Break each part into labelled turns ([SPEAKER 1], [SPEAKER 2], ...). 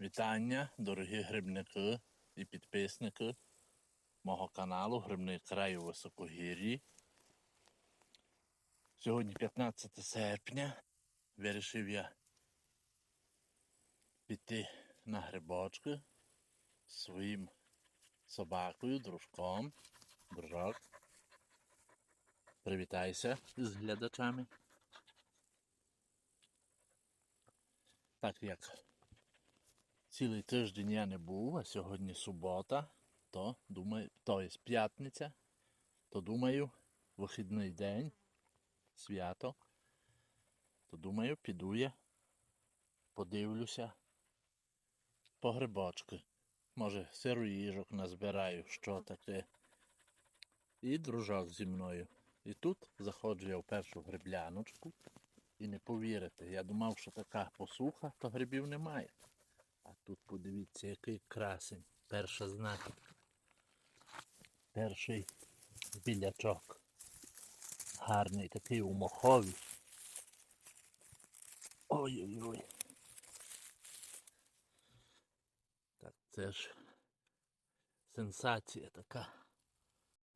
[SPEAKER 1] Вітання, дорогі грибники і підписники мого каналу Грибний край у Високогір'ї. Сьогодні 15 серпня. Вирішив я піти на грибочки з своїм собакою, дружком. Дружок. Привітайся з глядачами. Так як цілий тиждень я не був, а сьогодні субота, то думаю, то є п'ятниця, то думаю, вихідний день, свято, то думаю, піду я, подивлюся по грибочки. Може, сироїжок назбираю, що таке. І дружок зі мною. І тут заходжу я в першу грибляночку. І не повірите, я думав, що така посуха, то грибів немає. А тут подивіться, який красень. Перша знахідка. Перший білячок. Гарний такий у мохові. Ой-ой-ой. Так це ж сенсація така.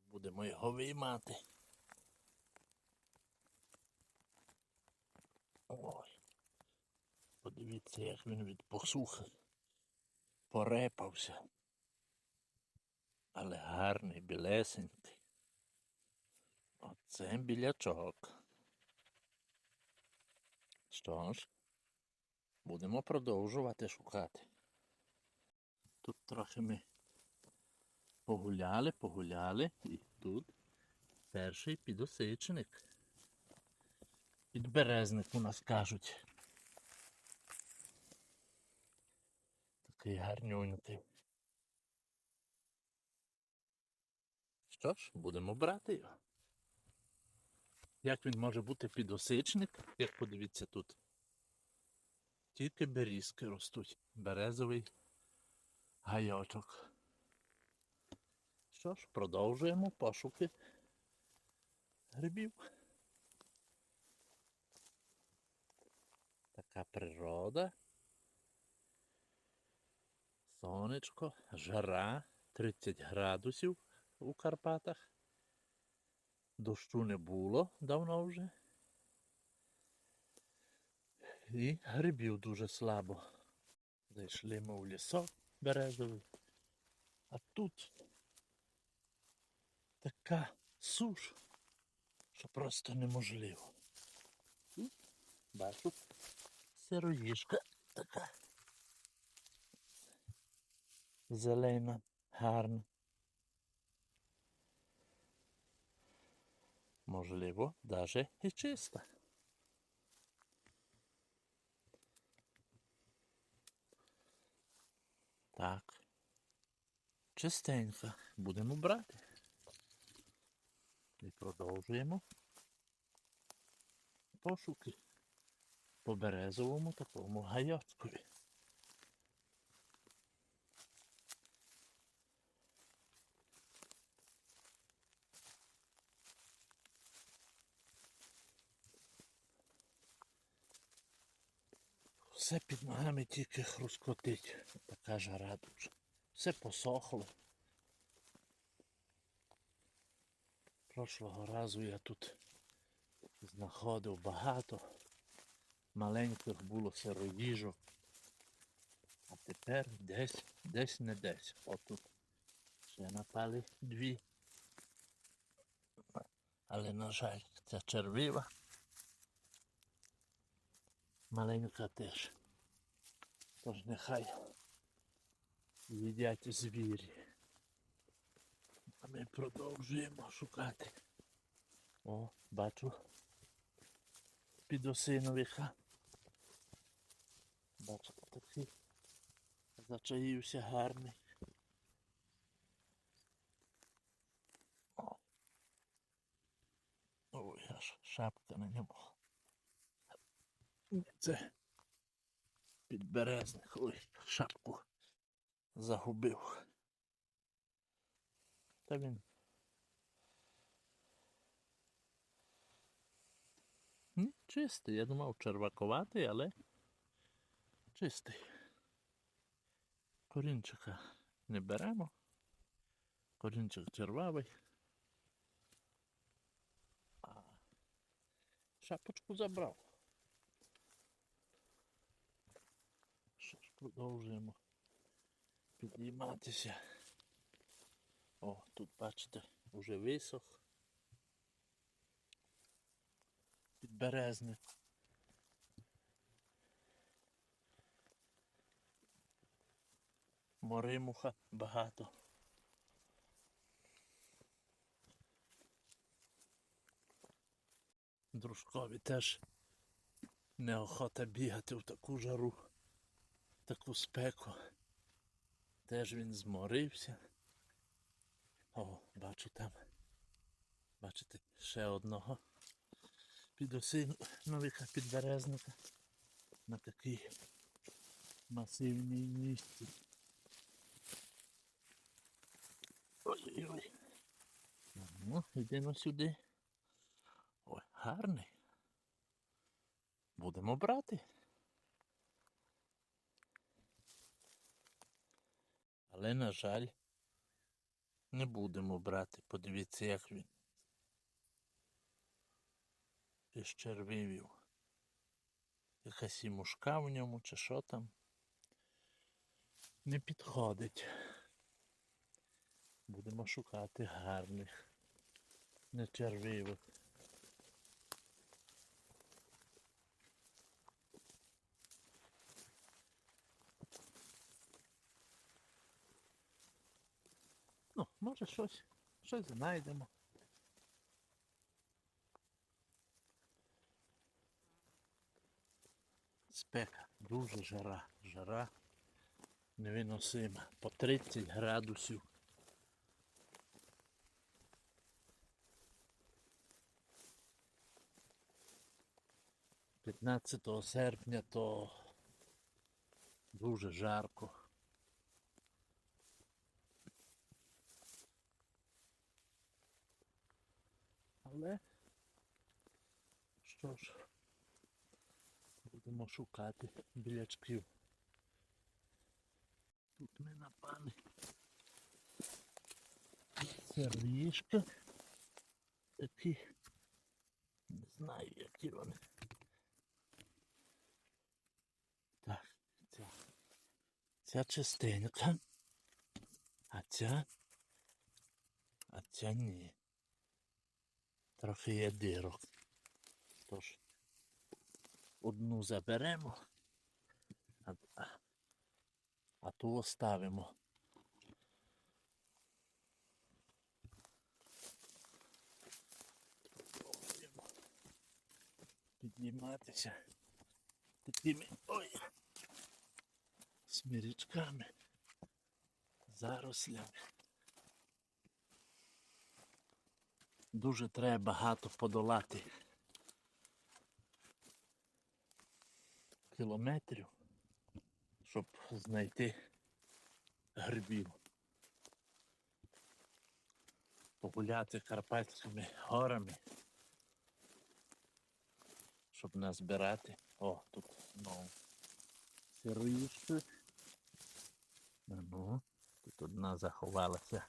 [SPEAKER 1] Будемо його виймати. Ой. Подивіться, як він від порепався. Але гарний, білесенький. Оце білячок. Що ж, будемо продовжувати шукати. Тут трохи ми погуляли, погуляли, і тут перший підосичник. Підберезник у нас кажуть. Такий гарнюнький. Що ж, будемо брати його. Як він може бути підосичник, як подивіться тут. Тільки берізки ростуть. Березовий гайочок. Що ж, продовжуємо пошуки грибів. Така природа. Сонечко, жара, 30 градусів у Карпатах. Дощу не було давно вже. І грибів дуже слабо. Зайшли ми у лісок березовий. А тут така суш, що просто неможливо. Бачу сироїжка така. Зелена, гарна. Можливо, даже і чиста. Так. Чистенька. Будемо брати. І продовжуємо пошуки по березовому такому гайочкові. Все під ногами тільки хрускотить. Така жара дуже. Все посохло. Прошлого разу я тут знаходив багато. Маленьких було сироїжок. А тепер десь, десь не десь. Отут ще напали дві. Але, на жаль, ця червива. Маленька теж. Тож нехай їдять звірі. А ми продовжуємо шукати. О, бачу підосиновиха. Бачу, такий зачаївся гарний. Ой, аж шапка на ньому. Це підберезник. Ой, шапку загубив. Та він. М, Чистий, я думав червакуватий, але чистий. Корінчика не беремо. Корінчик червавий. А шапочку забрав. Що ж, продовжуємо підійматися. О, тут бачите, вже висох. Підберезник. Моримуха багато. Дружкові теж неохота бігати в таку жару, таку спеку. Теж він зморився. О, бачу там. Бачите, ще одного підосиновика підберезника на такій масивній місці. Ой-ой-ой. Ну, йдемо сюди. Ой, гарний. Будемо брати. Але, на жаль, не будемо брати. Подивіться, як він. Із червивів. Якась і мушка в ньому, чи що там. Не підходить. Будемо шукати гарних, не червивих. Може щось, щось знайдемо. Спека, дуже жара, жара невиносима. По 30 градусів. П'ятнадцятого серпня то дуже жарко. Але що ж, будемо шукати білячків. Тут ми напали. Серлішка. Такі. Не знаю, які вони. Так, ця. Ця частинка. А ця. А ця ні. Трохи є дирок. Тож одну заберемо, а, а, ту оставимо. Підніматися такими ой, смірічками, зарослями. Дуже треба багато подолати кілометрів, щоб знайти грибів. Погуляти Карпатськими горами, щоб назбирати. О, тут знову сиришки. Ну, тут одна заховалася.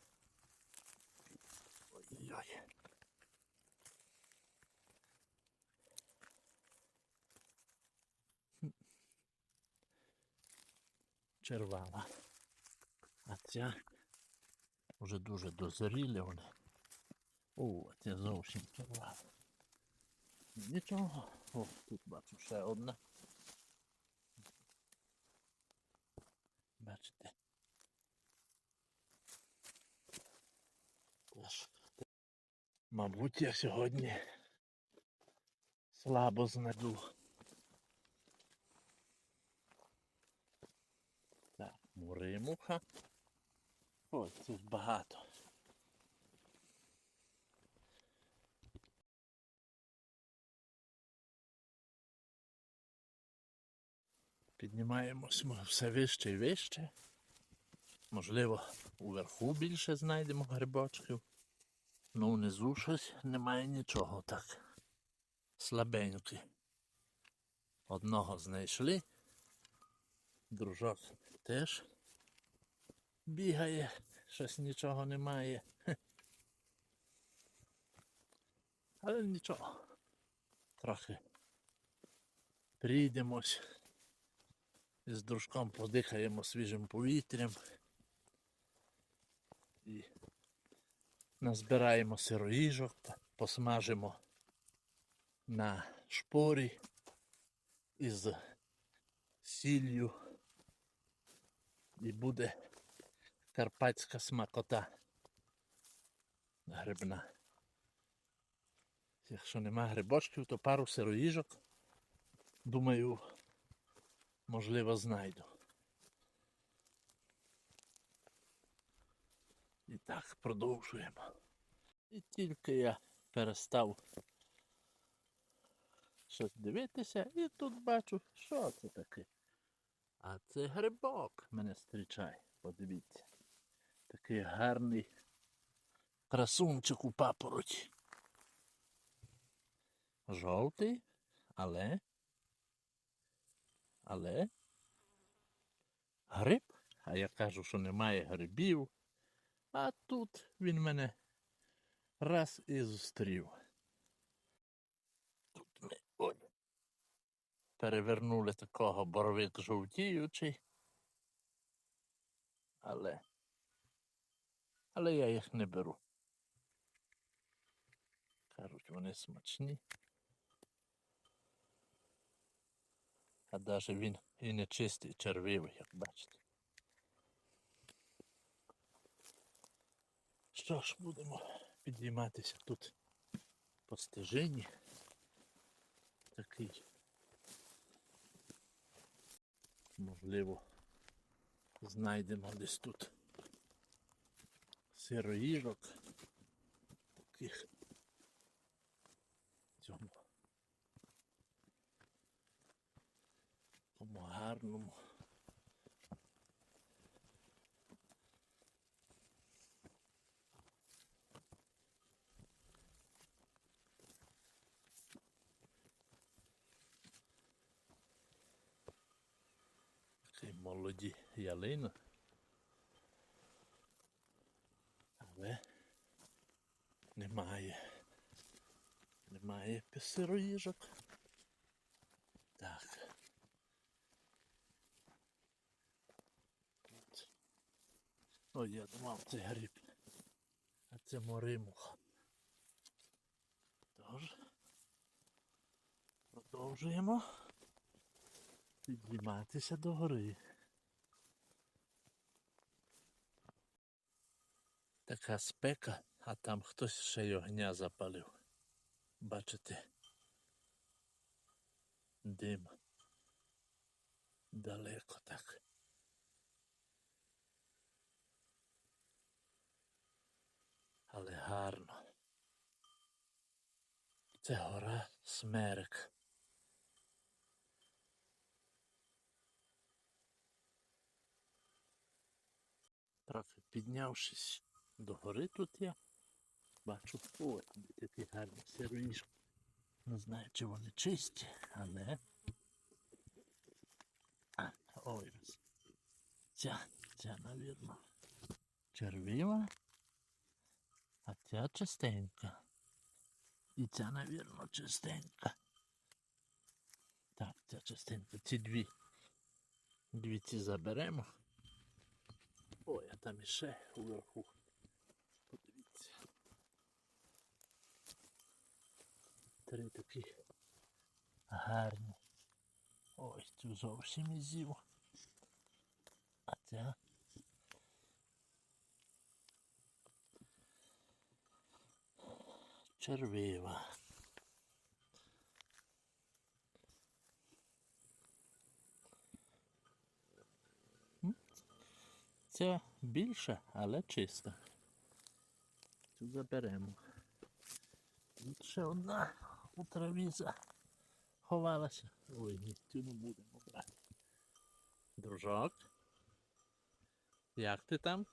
[SPEAKER 1] Ой-ой-ой. Червава. А ця вже дуже дозоріли вони. О, ця зовсім червава. Нічого. О, тут бачу ще одна. Бачите. Мабуть, я сьогодні слабо знайду. Так, муримуха. Ой, тут багато. Піднімаємось все вище і вище. Можливо, уверху більше знайдемо грибочків. Ну внизу щось немає нічого так. Слабенькі. Одного знайшли. Дружок теж бігає, щось нічого немає. Але нічого. Трохи прийдемось. З дружком подихаємо свіжим повітрям. І назбираємо сироїжок, посмажимо на шпорі із сіллю. І буде карпатська смакота грибна. Якщо нема грибочків, то пару сироїжок, думаю, можливо, знайду. І так, продовжуємо. І тільки я перестав щось дивитися, і тут бачу, що це таке. А це грибок мене зустрічає. Подивіться. Такий гарний красунчик у папороті. Жовтий, але. Але. Гриб. А я кажу, що немає грибів. А тут він мене раз і зустрів. Тут ми ой, перевернули такого боровик жовтіючий. Але. Але я їх не беру. Кажуть, вони смачні. А навіть він і не чистий, червивий, як бачите. Що ж, будемо підійматися тут по стежині. Такий. Можливо, знайдемо десь тут сироїжок. Таких цьому. Тому гарному. Молоді ялини. Але немає. Немає сироїжок. Так. Ой, я думав, це гриб. А це моримуха. Тож. Продовжуємо підніматися до гори. Така спека, а там хтось ще й огня запалив. Бачите? Дим. Далеко так. Але гарно. Це гора Смерек. Трохи піднявшись до гори тут я бачу ой, такі гарні сироїшки. Не знаю, чи вони чисті, але. А, ой, ось. ця, ця, навірно, червива, а ця чистенька. І ця, навірно, чистенька. Так, ця чистенька. Ці дві. Дві ці заберемо. Ой, а там іще уверху. Три такі гарні. Ой, цю зовсім із зів. А ця. Червива. М? Ця більша, але чиста. Цю заберемо. Тут ще одна у траві заховалася. Ой, ні, цю не будемо брати. Дружок. Як ти там?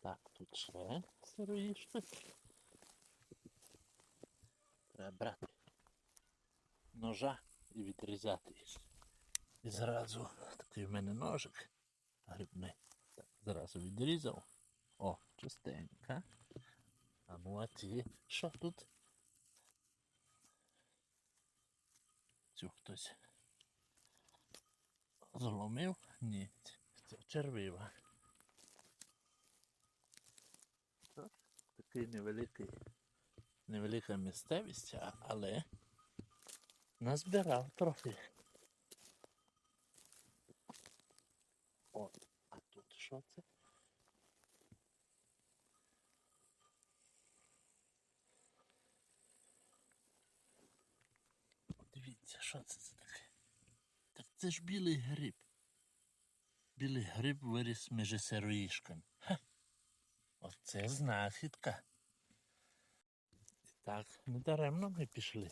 [SPEAKER 1] Так, тут ще сироїшки. Треба брати ножа і відрізати їх. І зразу Такий в мене ножик грибний. Так, зразу відрізав. О, чистенька. А ну а ці, що тут? Цю хтось зломив? Ні, це червива. Так, Такий невеликий, невелика місцевість, але назбирав трохи. О, а тут що це? Дивіться, що це за таке? Так це ж білий гриб. Білий гриб виріс між сироїшками. Ха. Оце знахідка. І так, недаремно ми пішли.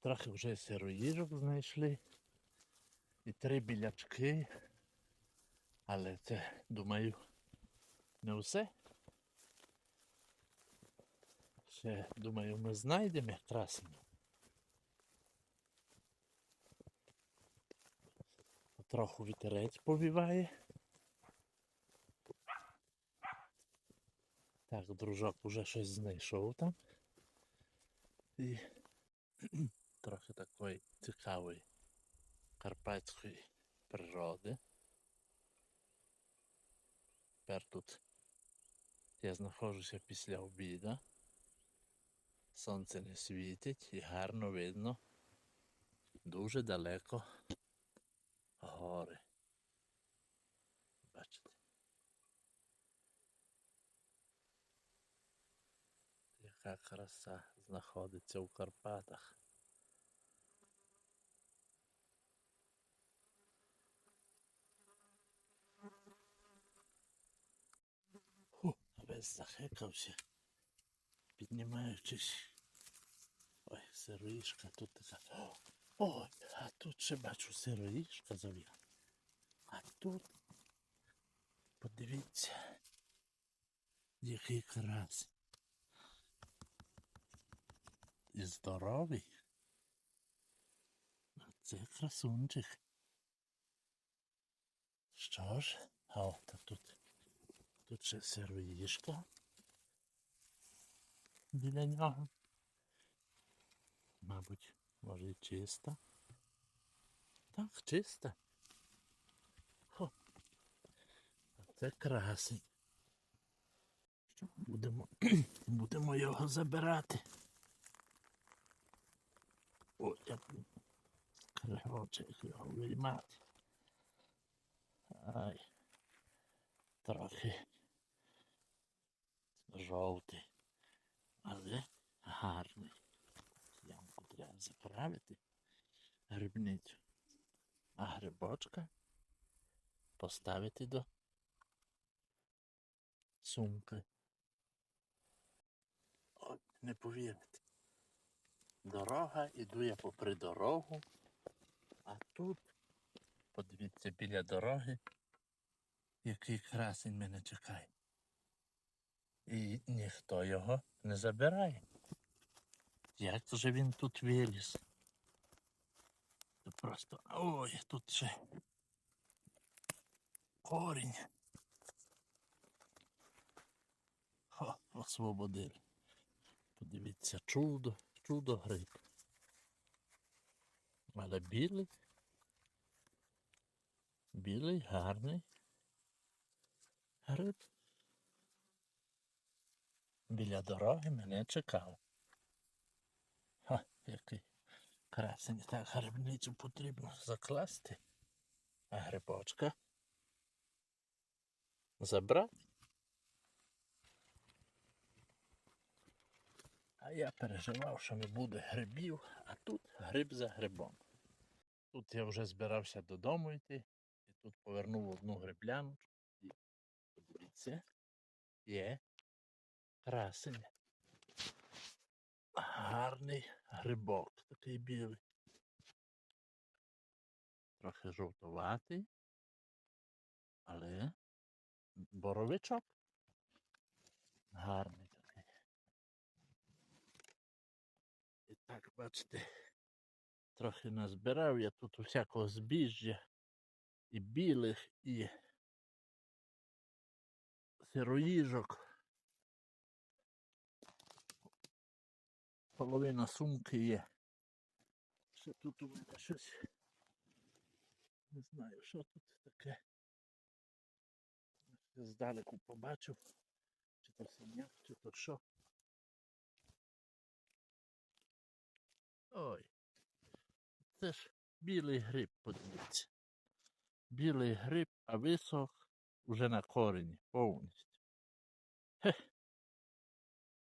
[SPEAKER 1] Трохи вже сироїжок знайшли. І три білячки. Але це, думаю, не все. Ще, думаю, ми знайдемо красення. Трохи вітерець повіває. Так, дружок уже щось знайшов там. І трохи такої цікавої карпатської природи. Тепер тут я знаходжуся після обіда. Сонце не світить і гарно видно дуже далеко гори. Бачите? Яка краса знаходиться у Карпатах. Фу, весь захекався, піднімаючись. Ой, сироїшка тут така. Ой, а тут ще бачу сироїшка зав'яла. А тут подивіться, який крас. І здоровий. А Це красунчик. Що ж, а от тут, тут ще сироїшка біля нього. Мабуть, може чиста. Так, чиста. Хо. А це красень. Що будемо, будемо його забирати. О, як він скрегоче, його виймати. Ай. Трохи жовтий, але гарний. Заправити грибницю. А грибочка поставити до сумки. От, не повірите. Дорога, іду я попри дорогу, а тут, подивіться, біля дороги, який красень мене чекає. І ніхто його не забирає. Як же він тут виріс? Це просто. Ой, тут ще корінь. Хо, освободили. Подивіться, чудо, чудо гриб. Але білий. Білий, гарний. Гриб. Біля дороги мене чекав. Який красень. Так, грибницю потрібно закласти. А грибочка забрати. А я переживав, що не буде грибів, а тут гриб за грибом. Тут я вже збирався додому йти, і тут повернув одну грибляночку. І подивіться, є красень. Гарний грибок, такий білий. Трохи жовтуватий, але боровичок гарний такий. І так, бачите, трохи назбирав я тут усякого збіжжя і білих, і сироїжок. Половина сумки є. Ще тут у мене щось. Не знаю, що тут таке. Я здалеку побачив, чи то синяк, чи то що. Ой. Це ж білий гриб, подивіться. Білий гриб, а висох уже на корені повністю. Хе.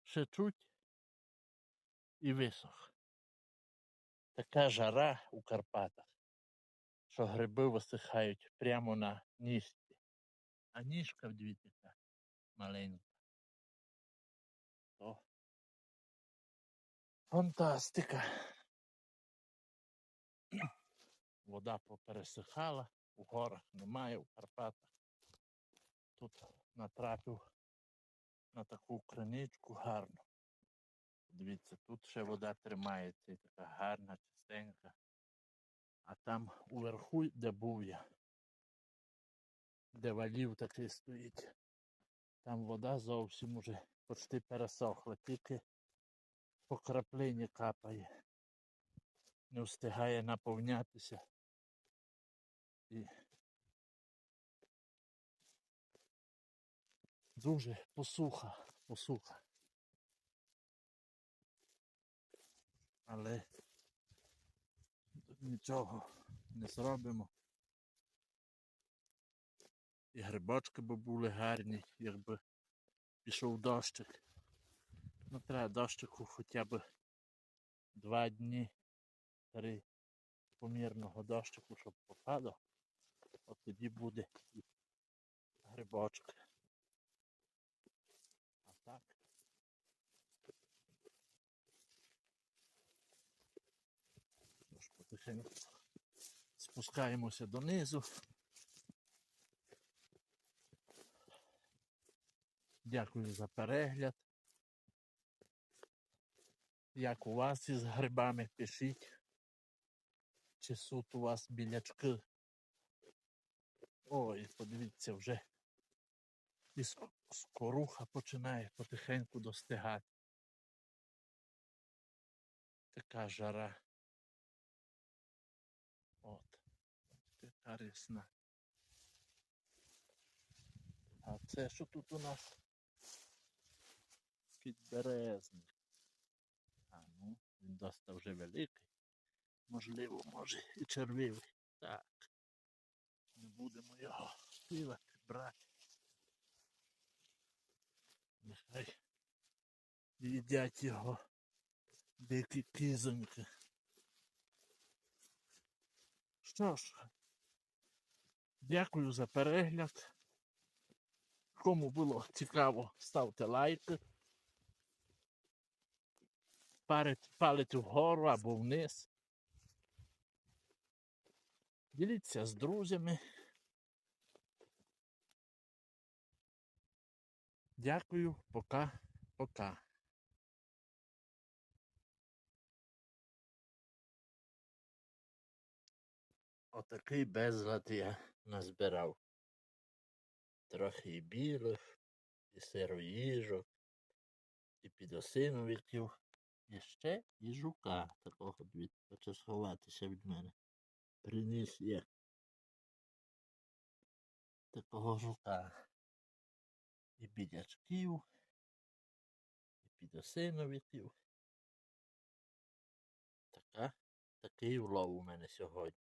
[SPEAKER 1] Ще чуть і висох. Така жара у Карпатах, що гриби висихають прямо на ніжці. А ніжка, дивіться, яка маленька. То фантастика. Вода попересихала, у горах немає, у Карпатах. Тут натрапив на таку криничку гарну. Дивіться, тут ще вода тримається і така гарна, чистенька. А там уверху, де був я, де валів такий стоїть, там вода зовсім уже почти пересохла, тільки по краплині капає, не встигає наповнятися. І дуже посуха, посуха. Але тут нічого не зробимо. І грибочки би були гарні, якби пішов дощик. Ну треба дощику хоча б два дні, три помірного дощику, щоб попадав. От тоді буде і грибочки. А так. Тож спускаємося донизу. Дякую за перегляд. Як у вас із грибами пишіть. Чи сут у вас білячки? Ой, подивіться, вже і скоруха починає потихеньку достигати. Така жара. От. Така рісна. А це що тут у нас? Підберезник. А ну, він досить вже великий. Можливо, може і червивий. Так. Не будемо його співати, брати. Нехай їдять його дикі кизоньки. Що ж, дякую за перегляд. Кому було цікаво, ставте лайки. Палить вгору або вниз. Діліться з друзями. Дякую, пока, пока. Отакий безлад я назбирав. Трохи і білих, і сироїжок, і підосиновиків, і ще і жука такого дві. Хоче сховатися від мене. Приніс я такого жука. І бідячків, і підосиновиків. Така, такий улов у мене сьогодні.